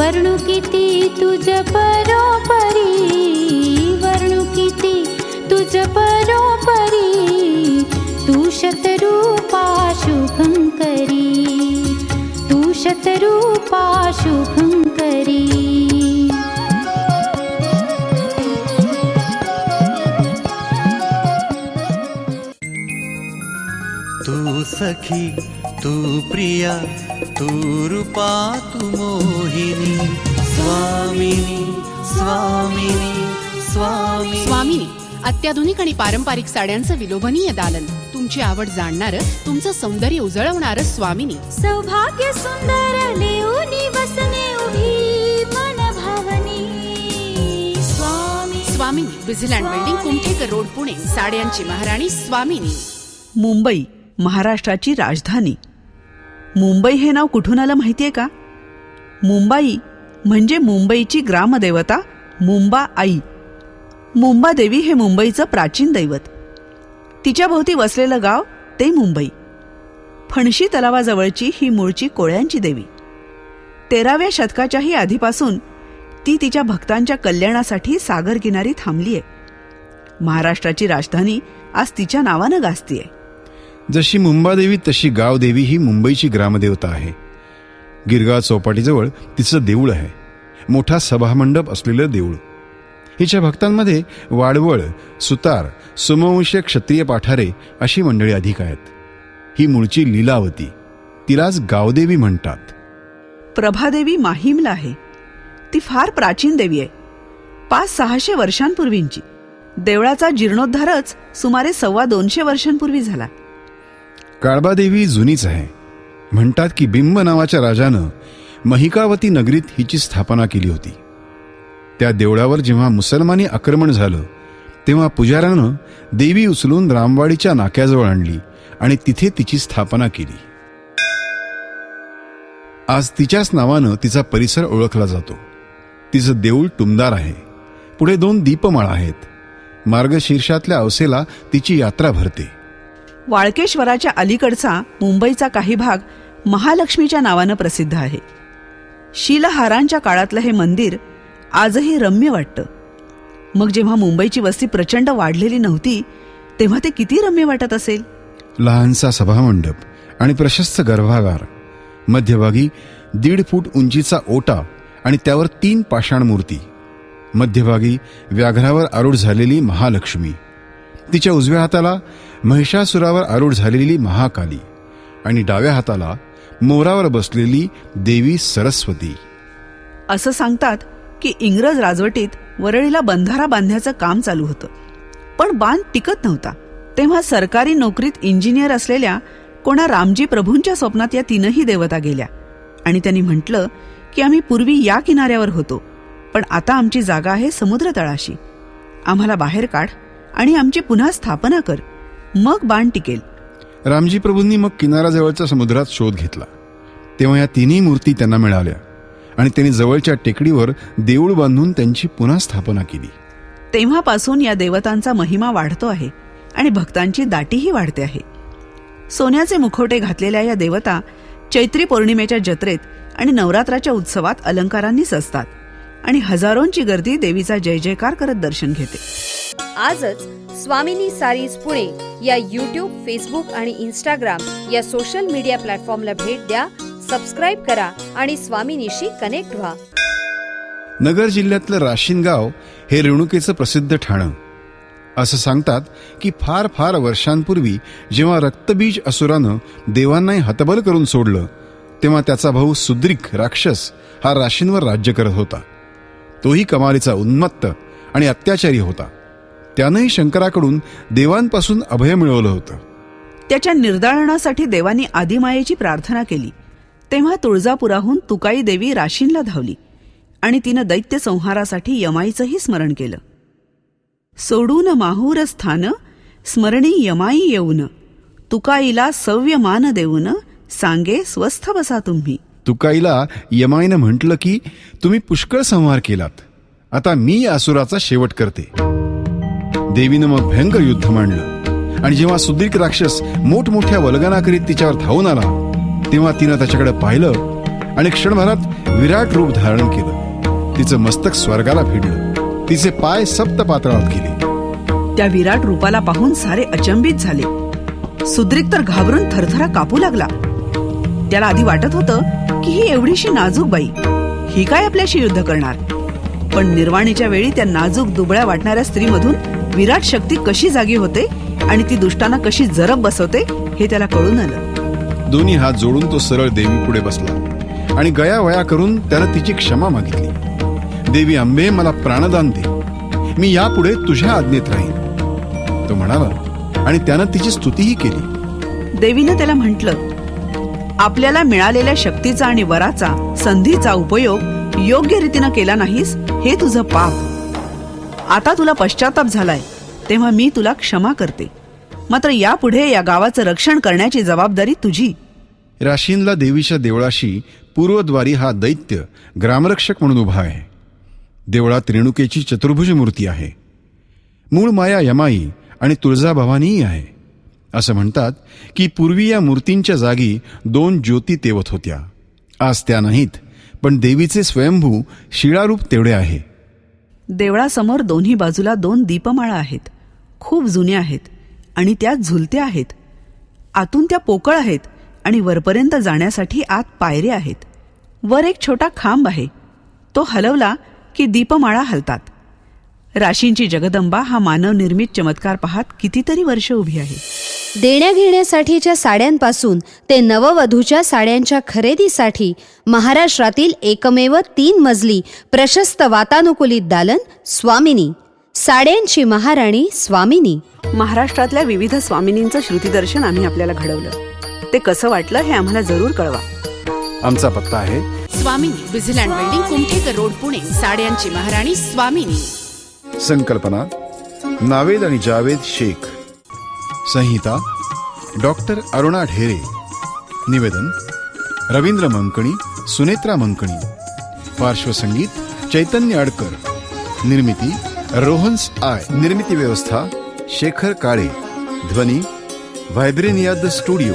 वर्णू किती तुझ परोपरी वर्णू किती तुझ परोपरी तू शतरूपा शुभंकरी तू शतरूपा शुभंकरी. तू सखी तू प्रिया तू रूपा तू मोहिनी स्वामिनी स्वामिनी स्वामी स्वामिनी अत्याधुनिक आणि पारंपरिक साड्यांचं विलोभनीय दालन. तुमची आवड जाणणार तुमचं सौंदर्य उजळवणार स्वामिनी. सौभाग्य सुंदर लेऊनी वसने उभी मन भावनी स्वामी स्वामिनी। विझिलँड बिल्डिंग कुमठेकर रोड पुणे. साड्यांची महाराणी स्वामिनी. मुंबई महाराष्ट्राची राजधानी. मुंबई हे नाव कुठून आलं माहितीये का? मुंबाई म्हणजे मुंबईची ग्रामदेवता मुंबा आई. मुंबादेवी हे मुंबईचं प्राचीन दैवत. तिच्या भोवती वसलेलं गाव ते मुंबई. फणशी तलावाजवळची ही मूळची कोळ्यांची देवी. तेराव्या शतकाच्याही आधीपासून ती तिच्या भक्तांच्या कल्याणासाठी सागर किनारी थांबलीये. महाराष्ट्राची राजधानी आज तिच्या नावानं गाजतीये. जशी मुंबादेवी तशी गावदेवी ही मुंबईची ग्रामदेवता आहे. गिरगाव चौपाटीजवळ तिचं देऊळ आहे. मोठा सभामंडप असलेलं देऊळ. हिच्या भक्तांमध्ये वाडवळ सुतार सुमवंश क्षत्रिय पाठारे अशी मंडळी अधिक आहेत. ही मूळची लीलावती. तिलाच गावदेवी म्हणतात. प्रभादेवी माहीमला आहे. ती फार प्राचीन देवी आहे. पाच सहाशे वर्षांपूर्वींची. देवळाचा जीर्णोद्धारच सुमारे सव्वा दोनशे वर्षांपूर्वी झाला. काळबादेवी जुनीच आहे. म्हणतात की बिंब नावाच्या राजानं महिकावती नगरीत हिची स्थापना केली होती. त्या देवळावर जेव्हा मुसलमानी आक्रमण झालं तेव्हा पुजाऱ्यानं देवी उचलून रामवाडीच्या नाक्याजवळ आणली आणि तिथे तिची स्थापना केली. आज तिच्याच नावानं तिचा परिसर ओळखला जातो. तिचं देऊळ टुमदार आहे. पुढे दोन दीपमाळा आहेत. मार्गशीर्षातल्या अवसेला तिची यात्रा भरते. वाळकेश्वराच्या अलीकडचा मुंबईचा काही भाग महालक्ष्मीच्या नावानं प्रसिद्ध आहे. शिलहारांच्या काळातलं हे मंदिर आजही रम्य वाटतं. मग जेव्हा मुंबईची वस्ती प्रचंड वाढलेली नव्हती तेव्हा ते किती रम्य वाटत असेल? लहानसा सभामंडप आणि प्रशस्त गर्भागार मध्यभागी दीड फूट उंचीचा ओटा आणि त्यावर तीन पाषाण मूर्ती मध्यभागी व्याघ्रावर आरूढ झालेली महालक्ष्मी. तिच्या उजव्या हाताला महिषासुरावर आरूढ झालेली महाकाली आणि डाव्या हाताला मोरावर बसलेली देवी सरस्वती. असं सांगतात की इंग्रज राजवटीत वरळीला बंधारा बांधण्याचं काम चालू होतं. पण बांध टिकत नव्हता. तेव्हा सरकारी नोकरीत इंजिनियर असलेल्या कोणा रामजी प्रभूंच्या स्वप्नात या तीनही देवता गेल्या. आणि त्यांनी म्हटलं की आम्ही पूर्वी या किनाऱ्यावर होतो पण आता आमची जागा आहे समुद्र तळाशी आम्हाला बाहेर काढ. आणि आमची पुन्हा स्थापना कर. मग बाण टिकेल. रामजी प्रभूंनी मग किनाऱ्याजवळच्या समुद्रात शोध घेतला. तेव्हा या तिन्ही मूर्ती त्यांना मिळाल्या आणि त्यांनी जवळच्या टेकडीवर देऊळ बांधून त्यांची पुन्हा स्थापना केली. तेव्हापासून या देवतांचा महिमा वाढतो आहे आणि भक्तांची दाटीही वाढते आहे. सोन्याचे मुखवटे घातलेल्या या देवता चैत्री पौर्णिमेच्या जत्रेत आणि नवरात्राच्या उत्सवात अलंकारांनी सजतात. आणि हजारोंची गर्दी देवीचा जय जयकार करत दर्शन घेते. आजच स्वामिनी सारीज पुणे या यूट्यूब फेसबुक आणि इंस्टाग्राम या सोशल मीडिया प्लॅटफॉर्मला भेट द्या सबस्क्राईब करा आणि स्वामिनीशी कनेक्ट व्हा. नगर जिल्ह्यातलं राशीन गाव हे रेणुकेचं प्रसिद्ध ठाणं. असं सांगतात की फार फार वर्षांपूर्वी जेव्हा रक्तबीज असुरानं देवांनाही हतबल करून सोडलं तेव्हा त्याचा भाऊ सुद्रिक राक्षस हा राशींवर राज्य करत होता. तोही कमालीचा उन्मत्त आणि अत्याचारी होता. त्यानंही शंकराकडून देवांपासून अभय मिळवलं होतं. त्याच्या निर्दाळणासाठी देवांनी आदिमायेची प्रार्थना केली. तेव्हा तुळजापुराहून तुकाई देवी राशींला धावली आणि तिनं दैत्य संहारासाठी यमाईचंही स्मरण केलं. सोडून माहूर स्थान स्मरणी यमाई येऊन तुकाईला सव्य मान देऊन सांगे स्वस्थ बसा तुम्ही. तुकाईला यमाईनं म्हटलं की तुम्ही पुष्कळ संहार केलात. आता मी या असुराचा शेवट करते. देवीनं मग भयंकर युद्ध मांडलं. आणि जेव्हा सुदीर्घ राक्षस मोठमोठ्या वल्गना करीत तिच्यावर धावून आला तेव्हा तिनं त्याच्याकडे पाहिलं आणि क्षणभरात विराट रूप धारण केलं. तिचं मस्तक स्वर्गाला भिडलं तिचे पाय सप्त पातळात गेले. त्या विराट रूपाला पाहून सारे अचंबित झाले. सुद्रिक तर घाबरून थरथरा कापू लागला. त्याला आधी वाटत होतं की ही एवढीशी नाजूक बाई. ही काय आपल्याशी युद्ध करणार? पण निर्वाणीच्या वेळी त्या नाजूक दुबळ्या वाटणाऱ्या स्त्रीमधून विराट शक्ती कशी जागी होते आणि ती दुष्टांना कशी जरब बसवते हे त्याला कळून आलं. दोन्ही हात जोडून तो सरळ देवी पुढे बसला आणि गयावया करून त्यानं तिची क्षमा मागितली. देवी अंबे मला प्राणदान दे. मी यापुढे तुझ्या आज्ञेत राहीन. तो म्हणाला आणि त्यानं तिची स्तुतीही केली. देवीनं त्याला म्हटलं आपल्याला मिळालेल्या शक्तीचा आणि वराचा संधीचा उपयोग योग्य रीतीनं केला नाहीस हे तुझं पाप. आता तुला पश्चाताप झालाय तेव्हा मी तुला क्षमा करते. मात्र यापुढे या गावाचं रक्षण करण्याची जबाबदारी तुझी. राशीनला देवीच्या देवळाशी पूर्वद्वारी हा दैत्य ग्रामरक्षक म्हणून उभा आहे. देवळात रेणुकेची चतुर्भुज मूर्ती आहे. मूळ माया यमाई आणि तुळजाभवानीही आहे. असं म्हणतात की पूर्वी या मूर्तींच्या जागी दोन ज्योती तेवत होत्या. आज त्या नाहीत पण देवीचे स्वयंभू शिळारूप तेवढे आहे. देवळासमोर दोन्ही बाजूला दोन दीपमाळा आहेत. खूप जुन्या आहेत आणि त्या झुलत्या आहेत. आतून त्या पोकळ आहेत आणि वरपर्यंत जाण्यासाठी आत पायऱ्या आहेत. वर एक छोटा खांब आहे. तो हलवला की दीपमाळा हलतात. राशींची जगदंबा हा मानवनिर्मित चमत्कार पाहत कितीतरी वर्ष उभी आहे. देण्या घेण्यासाठीच्या साड्यांपासून ते नववधूच्या साड्यांच्या खरेदीसाठी महाराष्ट्रातील एकमेव तीन मजली प्रशस्त वातानुकूलित दालन स्वामिनी साड्यांची महाराणी स्वामिनी. महाराष्ट्रातल्या विविध स्वामिनींचं श्रुतीदर्शन आम्ही आपल्याला घडवलं. ते कसं वाटलं हे आम्हाला जरूर कळवा. आमचा पत्ता आहे. स्वामिनी विझिलँड बिल्डिंग कुमठेकर रोड पुणे. साड्यांची महाराणी स्वामिनी. संकल्पना नावेद आणि जावेद शेख. संहिता डॉक्टर अरुणा ढेरे. निवेदन रवींद्र मंकणी सुनेत्रा मंकणी. पार्श्वसंगीत चैतन्य अडकर. निर्मिती रोहन्स आय. निर्मिती व्यवस्था शेखर काळे. ध्वनी व्हायब्रेनिया द स्टुडिओ.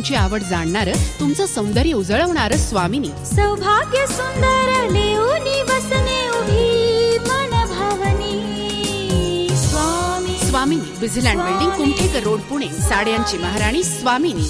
तुमची आवड जाणणारं तुमचं सौंदर्य उजळवणारं स्वामिनी. सौभाग्य सुंदर लेऊनी वसने उभी मन भावनी स्वामी. स्वामिनी विझिलँड बिल्डिंग कुमठेकर रोड पुणे. साड्यांची महाराणी स्वामिनी.